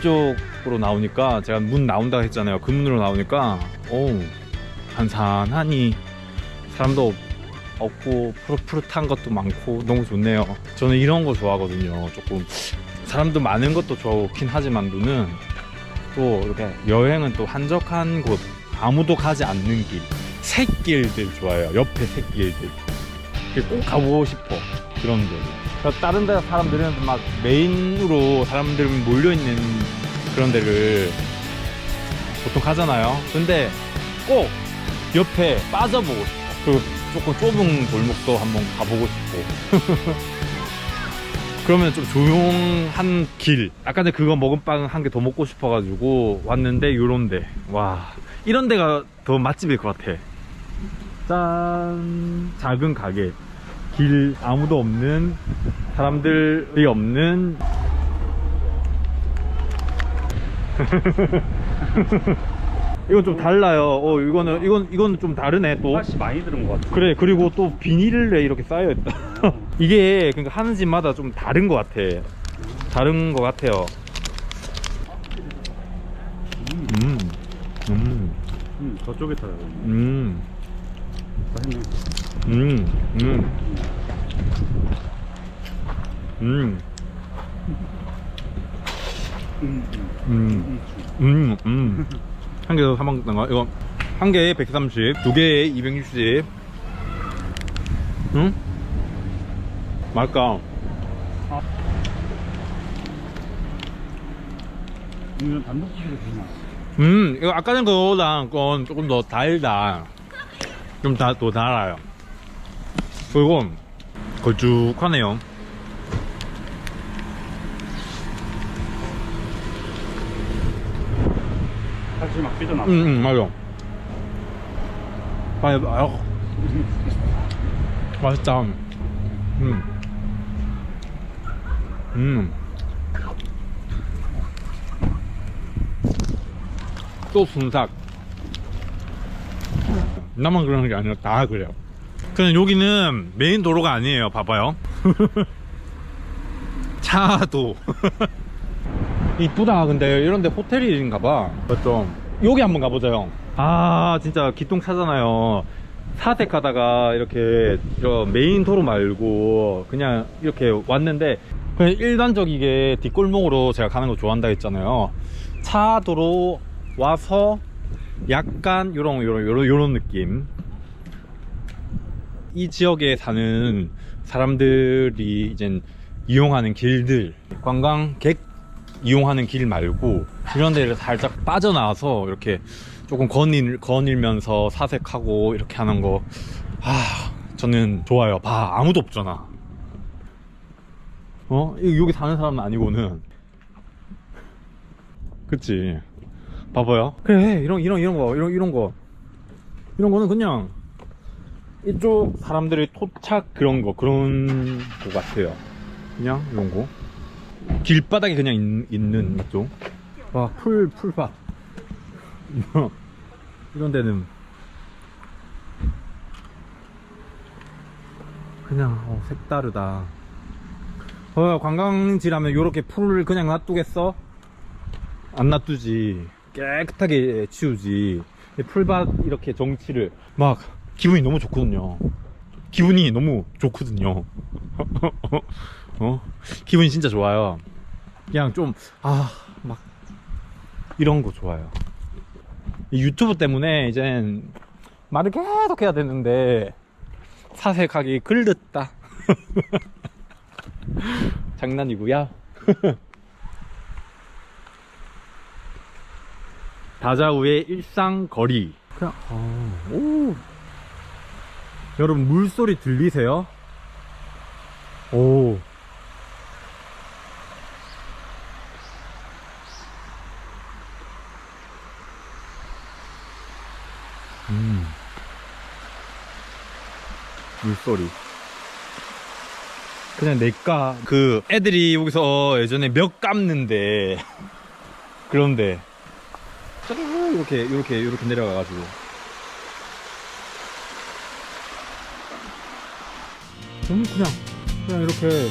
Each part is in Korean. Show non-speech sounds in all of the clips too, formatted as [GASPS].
이쪽으로 나오니까 제가 문 나온다 했잖아요. 그 문으로 나오니까 오 한산하니 사람도 없고 푸릇푸릇한 것도 많고 너무 좋네요. 저는 이런 거 좋아하거든요. 조금 사람도 많은 것도 좋긴 하지만 눈은 또 이렇게 여행은 또 한적한 곳 아무도 가지 않는 길 새길들 좋아해요. 옆에 그게 꼭 가보고 싶어 그런 데. 다른 데 사람들은 막 메인으로 사람들 몰려 있는 그런 데를 보통 가잖아요. 근데 꼭 옆에 빠져보고 싶어. 그 조금 좁은 골목도 한번 가보고 싶고. [LAUGHS] 그러면 좀 조용한 길. 아까 전에 그거 먹은 빵 한 개 더 먹고 싶어가지고 왔는데 요런 데. 와. 이런 데가 더 맛집일 것 같아. 짠. 작은 가게. 길 아무도 없는 사람들이 없는 [LAUGHS] 이건 좀 달라요. 어 이거는 이건 이건 좀 다르네 또. 맛이 많이 들은 것 같아. 그래 그리고 또 비닐에 이렇게 쌓여 있다. [LAUGHS] 이게 그러니까 하는 집마다 좀 다른 것 같아. 다른 것 같아요. 음, 음, 음, 저쪽에 타요. 음, 맛있네. 음, 음, 음, 음, 음, 음. 음. 한 개더 사먹는 거. 이거 한 개에 130, 두 개에 260. 응? 맛있다. 이건 단독식으로 주나? 음, 이거 아까 전 거보다 건 조금 더 달다. 좀 다, 더 달아요. 그리고 걸쭉하네요. 사실 막 삐져나. 음, 음, 맞아. 빨리, 아유. [LAUGHS] 맛있다. 음. 음. 또 순삭. 나만 그러는 게 아니라 다 그래요. 그냥 여기는 메인 도로가 아니에요. 봐봐요. [LAUGHS] 차도. [LAUGHS] 이쁘다. 근데 이런데 호텔인가 봐. 맞죠? 여기 한번 가보자요. 아, 진짜 기똥차잖아요. 사택하다가 이렇게 이런 메인 도로 말고 그냥 이렇게 왔는데 그냥 일반적이게 뒷골목으로 제가 가는 거 좋아한다 했잖아요. 차도로 와서 약간 요런 요런 요런 요런 느낌. 이 지역에 사는 사람들이 이제 이용하는 길들 관광객 이용하는 길 말고 이런 데를 살짝 빠져나와서 이렇게 조금 거닐, 거닐면서 사색하고 이렇게 하는 거 아, 저는 좋아요. 봐, 아무도 없잖아. 어? 이- 여기 사는 사람은 아니고는. 그치. 봐봐요. 그래, 이런, 이런, 이런 거, 이런, 이런 거. 이런 거는 그냥 이쪽 사람들의 토착 그런 거, 그런 거 같아요. 그냥 이런 거. 길바닥에 그냥 있, 있는 쪽. 와, 풀, 풀밭. 이런 데는 그냥 어, 색다르다. 어, 관광지 라면 요렇게 풀을 그냥 놔두겠어? 안 놔두지. 깨끗하게 치우지. 이 풀밭 이렇게 정치를 막 기분이 너무 좋거든요. 기분이 너무 좋거든요. [LAUGHS] 어? 기분이 진짜 좋아요. 그냥 좀, 아, 막, 이런 거 좋아요. 이 유튜브 때문에 이젠 말을 계속 해야 되는데, 사색하기 글렀다. [LAUGHS] 장난이고요. [LAUGHS] 다자우의 일상거리. 그냥, 어, 오. 여러분, 물소리 들리세요? 오. 음. 물소리. 그냥 내까 그 애들이 여기서 예전에 몇 감는데 [LAUGHS] 그런데 이렇게 이렇게 이렇게 내려가가지고 음 그냥 그냥 이렇게.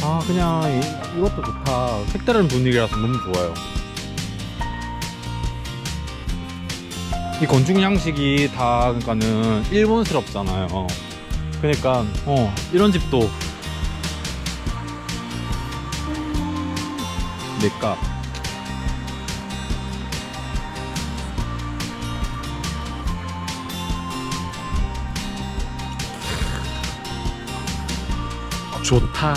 아 그냥 이, 이것도 좋다. 색다른 분위기라서 너무 좋아요. 이 건축 양식이 다 그러니까는 일본스럽잖아요. 그러니까 어 이런 집도. 내가 좋다.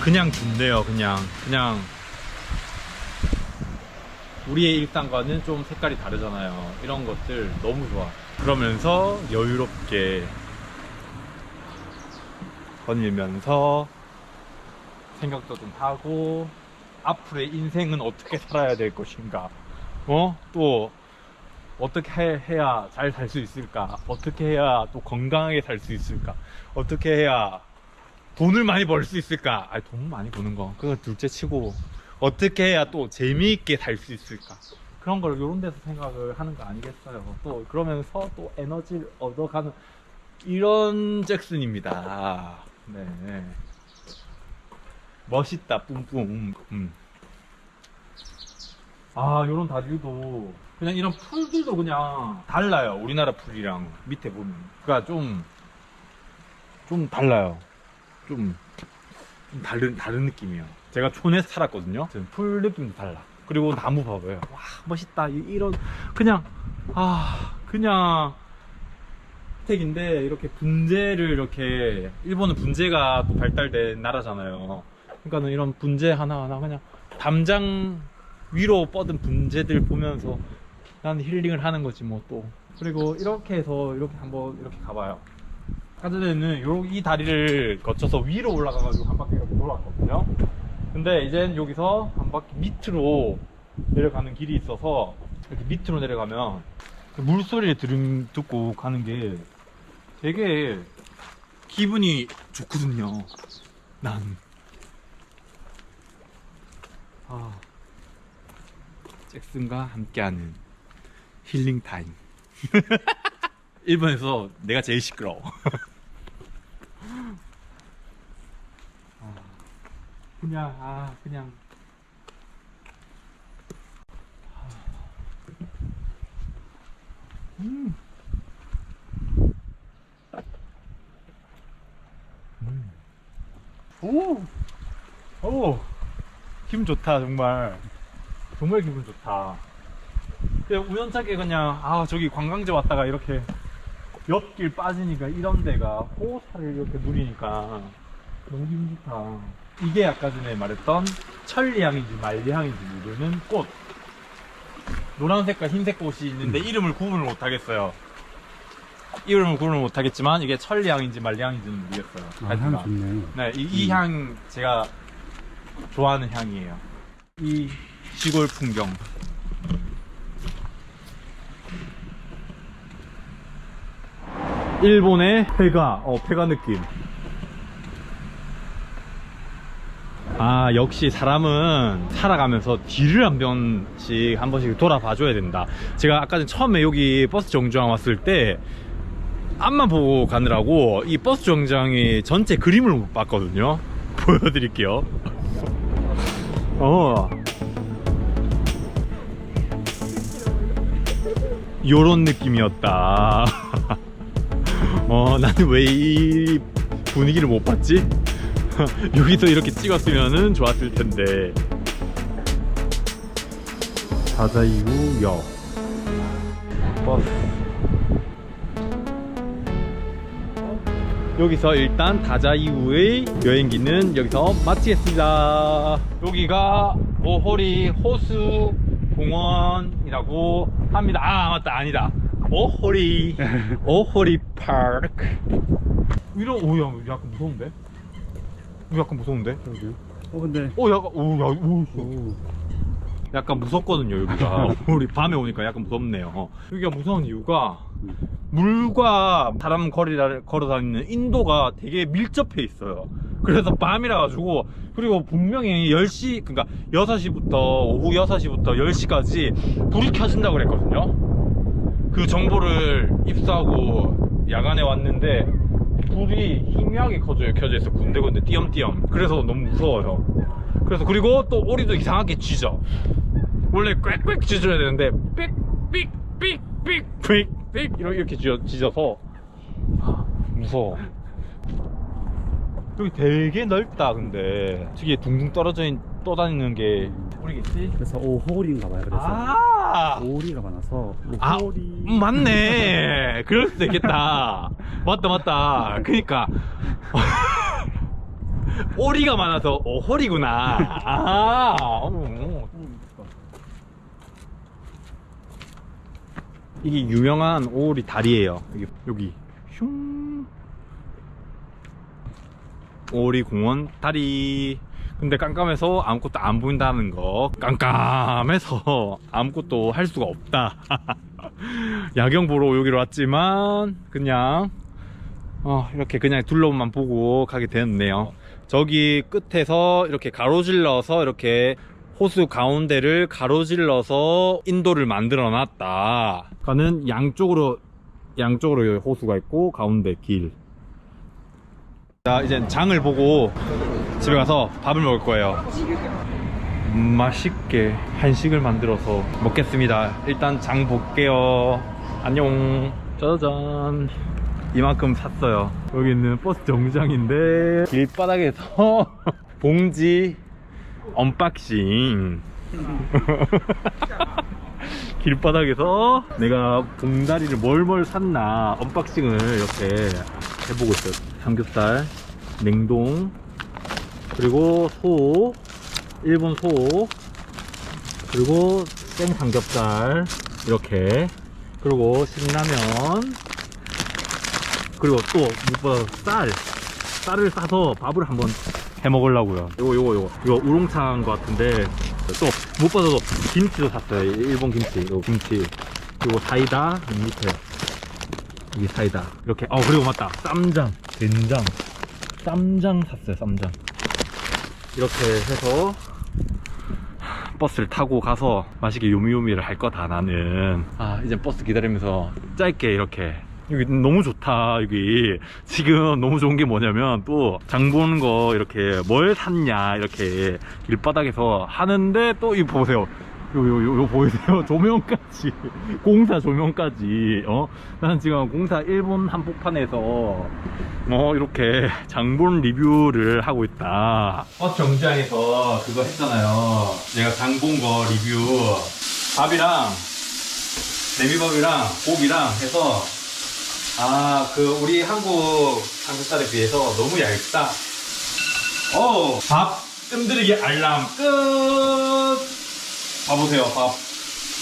그냥 좋네요 그냥. 그냥 우리의 일상과는 좀 색깔이 다르잖아요. 이런 것들 너무 좋아 그러면서 여유롭게 거닐면서 생각도 좀 하고 앞으로의 인생은 어떻게 살아야 될 것인가 어? 또 어떻게 해- 해야 잘 살 수 있을까 어떻게 해야 또 건강하게 살 수 있을까 어떻게 해야 돈을 많이 벌 수 있을까? 아니, 돈 많이 버는 거. 그거 둘째 치고. 어떻게 해야 또 재미있게 살 수 있을까? 그런 걸 이런 데서 생각을 하는 거 아니겠어요. 또 그러면서 또 에너지를 얻어가는 이런 잭슨입니다. 네. 멋있다, 뿜뿜. 음. 아, 요런 다리도 그냥 이런 풀들도 그냥 달라요. 우리나라 풀이랑 밑에 보면. 그니까 좀, 좀 달라요. 좀, 좀 다른, 다른 느낌이에요. 제가 촌에 살았거든요. 풀 느낌도 달라. 그리고 나무 봐봐요. 와, 멋있다. 이- 이런, 그냥, 아, 그냥, 택인데 이렇게 분재를 이렇게, 일본은 분재가 또 발달된 나라잖아요. 그러니까는 이런 분재 하나하나 그냥 담장 위로 뻗은 분재들 보면서 나는 힐링을 하는 거지 뭐 또. 그리고 이렇게 해서 이렇게 한번 이렇게 가봐요. 아까 전에는 요, 이 다리를 거쳐서 위로 올라가가지고 한 바퀴 이렇게 돌아왔거든요. 근데 이젠 여기서 한 바퀴 밑으로 내려가는 길이 있어서 이렇게 밑으로 내려가면 그 물소리를 들음, 듣고 가는 게 되게 기분이 좋거든요. 난. 아, 잭슨과 함께하는 힐링 타임. [LAUGHS] 일본에서 내가 제일 시끄러워. [LAUGHS] 그냥 아 그냥 아. 음. 음. 오, 오, 기분 좋다 정말, 정말 기분 좋다. 그냥 우연찮게 그냥 아 저기 관광지 왔다가 이렇게 옆길 빠지니까 이런 데가 호사를 이렇게 누리니까 너무 기분 좋다. 이게 아까 전에 말했던 천리향인지 말리향인지 모르는 꽃. 노란색과 흰색 꽃이 있는데 이름을 구분을 못하겠어요. 이름을 구분을 못하겠지만 이게 천리향인지 말리향인지는 모르겠어요. 아. 향 좋네. 네, 이 향 제가 좋아하는 향이에요. 이 시골 풍경. 일본의 폐가, 어, 폐가 느낌. 아, 역시 사람은 살아가면서 뒤를 한 번씩, 한 번씩 돌아봐 줘야 된다. 제가 아까 전 처음에 여기 버스 정류장 왔을 때, 앞만 보고 가느라고 이 버스 정류장이 전체 그림을 못 봤거든요. [LAUGHS] 보여드릴게요. 어. 요런 느낌이었다. [LAUGHS] 어, 나는 왜 이 분위기를 못 봤지? [LAUGHS] 여기서 이렇게 찍었으면 좋았을 텐데. 사자이구역. 버스. 여기서 일단 다자이후의 여행기는 여기서 마치겠습니다. 여기가 오호리 호수 공원이라고 합니다. 아 맞다 아니다. 오호리 [LAUGHS] 오호리 파크. 이런 오야 약간 무서운데? 이거 약간 무서운데? 여기. 어, 근데. 오 약간 오야 오. 오. 약간 무섭거든요 여기가 [LAUGHS] [LAUGHS] 우리 밤에 오니까 약간 무섭네요 여기가 무서운 이유가 물과 사람 거리를 걸어 다니는 인도가 되게 밀접해 있어요. 그래서 밤이라 가지고 그리고 분명히 10시 그러니까 6시부터 오후 6시부터 10시까지 불이 켜진다고 그랬거든요. 그 정보를 입수하고 야간에 왔는데 불이 희미하게 켜져요. 켜져 있어. 군데군데 띄엄띄엄. 그래서 너무 무서워요. 그래서 그리고 또 오리도 이상하게 짖어. 원래 꽥꽥 짖어야 되는데 삑삑삑삑삑삑 이렇게 짖어, 짖어서 아, 무서워. 여기 되게 넓다 근데 저기 둥둥 떨어져 있, 떠다니는 게 오리겠지? 그래서 오홀인가 봐요. 그래서 아, 오리가 많아서 아, 오홀이. 음, 맞네. [LAUGHS] 그럴 수도 있겠다. 맞다, 맞다. 그니까. [LAUGHS] 오리가 많아서 오홀이구나. 아, 어. 이게 유명한 오리 다리예요. 여기, 여기. 슝. 오리 공원 다리. 근데 깜깜해서 아무것도 안 보인다는 거. 깜깜해서 아무것도 할 수가 없다. [LAUGHS] 야경 보러 여기로 왔지만 그냥 어, 이렇게 그냥 둘러만 보고 가게 되었네요. 저기 끝에서 이렇게 가로질러서 이렇게 호수 가운데를 가로질러서 인도를 만들어 놨다. 가는 양쪽으로 양쪽으로 호수가 있고 가운데 길. 자, 이제 장을 보고 집에 가서 밥을 먹을 거예요. 맛있게 한식을 만들어서 먹겠습니다. 일단 장 볼게요. 안녕. 짜잔. 이만큼 샀어요. 여기 있는 버스 정류장인데 길바닥에서 [LAUGHS] 봉지 언박싱. [LAUGHS] 길바닥에서 내가 봉다리를 뭘뭘 샀나 언박싱을 이렇게 해보고 있어요. 삼겹살, 냉동, 그리고 소, 일본 소, 그리고 생 삼겹살 이렇게. 그리고 신라면 그리고 또 무엇보다 쌀. 쌀을 싸서 밥을 한번 해 먹으려고요. 요거 요거 요거. 우롱차인 것 같은데 또 무엇보다도 김치도 샀어요. 일본 김치. 요 김치. 그리고 사이다 이 밑에. 이게 사이다. 이렇게. 어 그리고 맞다. 쌈장. 된장. 쌈장 샀어요 쌈장 이렇게 해서 버스를 타고 가서 맛있게 요미요미를 할 거다 나는. 아 이제 버스 기다리면서. 짧게 이렇게. 여기 너무 좋다 여기. 지금 너무 좋은 게 뭐냐면 또 장 보는 거 이렇게 뭘 샀냐 이렇게 길바닥에서 하는데 또 이거 보세요 요, 요, 요, 요 보이세요? [LAUGHS] 조명까지. 공사 조명까지. 어? 나는 지금 공사 일본 한복판에서, 어, 이렇게 장본 리뷰를 하고 있다. 버스 정류장에서 그거 했잖아요. 내가 장본 거 리뷰. 밥이랑, 레미밥이랑 고기랑 해서, 아, 그, 우리 한국 삼겹살에 비해서 너무 얇다. 어, 밥 뜸들이기 알람 끝! 봐보세요, 밥.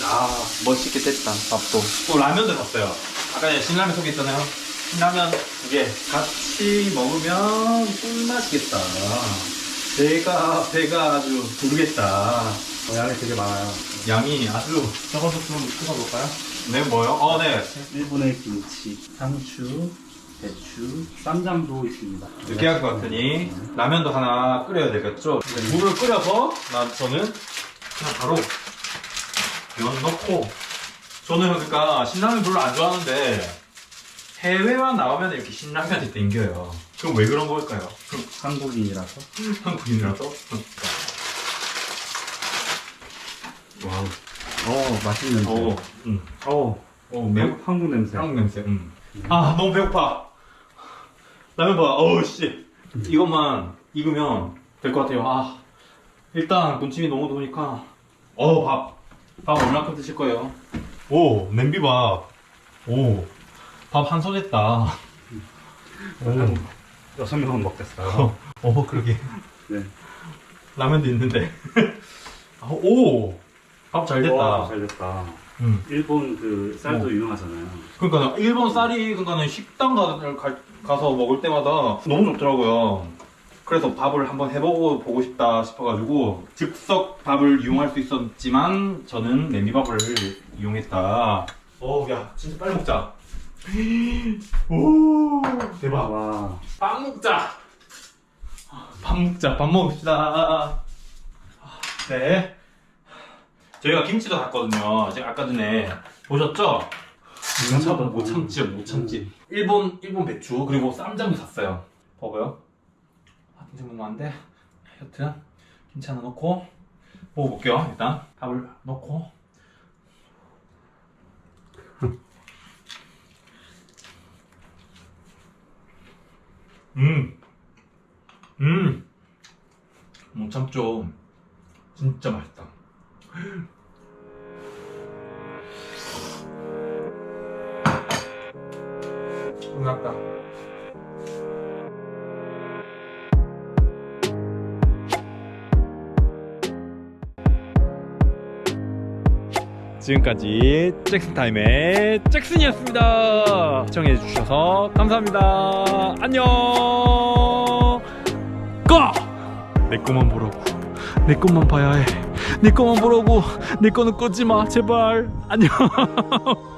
아, 멋있게 됐다, 밥도. 또 라면도 샀어요. 아까 전에 신라면 소개했잖아요. 신라면 두 개. 같이 먹으면 꿀맛이겠다. 배가, 배가 아주 부르겠다. 어, 양이 되게 많아요. 양이 아주. 저것도 좀 뜯어볼까요? 네, 뭐요? 어, 네. 일본의 김치, 상추, 배추, 쌈장도 있습니다. 느끼할 것 같으니 라면도 하나 끓여야 되겠죠? 물을 끓여서 난 저는 그냥 바로 면 넣고 저는 그러니까 신라면 별로 안 좋아하는데 해외만 나오면 이렇게 신라면이 땡겨요. 그럼 왜 그런 걸까요? 한국인이라서. [LAUGHS] 한국인이라서? 와우. 어, 맛있는 냄새. 어, 응. 어, 어, 매우 한국, 한국 냄새. 한국 냄새. 음. 아 너무 배고파. 라면 봐. 어우 씨. 이것만 익으면 될 것 같아요. 아 일단 군침이 너무 도니까. 어 밥. 밥 얼마큼 드실 거예요? 오 냄비밥. 오 밥 한 손했다. 한 여섯 명은 먹겠어요. 어 그러게. 네. 라면도 있는데. 아, 오. 밥 잘 됐다. 와, 잘 됐다. 음. 일본 그 쌀도 어. 유명하잖아요. 그러니까 일본 쌀이 그러니까는 식당 가, 가, 가서 먹을 때마다 너무 좋더라고요. 그래서 밥을 한번 해보고 보고 싶다 싶어가지고 즉석 밥을 이용할 수 있었지만 저는 냄비밥을 이용했다. 어우 야 진짜 빨리 먹자. [GASPS] 오 대박. 와. 밥 먹자. 밥 먹자. 밥 먹읍시다. 네. 저희가 김치도 샀거든요. 제가 아까 전에. 보셨죠? 못 참, 못 참지. 못 참지. 일본 일본 배추 그리고 쌈장도 샀어요. 먹어요 먹으면 안돼 여튼 김치 하나 넣고 먹어볼게요 일단 밥을 넣고 음, 음, 못 참죠. 진짜 맛있다. 끝났다. 지금까지 잭슨타임의 잭슨이었습니다. 시청해주셔서 감사합니다. 안녕! 꺼! 내 것만 보라고. 내 것만 봐야 해. 내 것만 보라고. 내 거는 끄지 마. 제발. 안녕. [LAUGHS]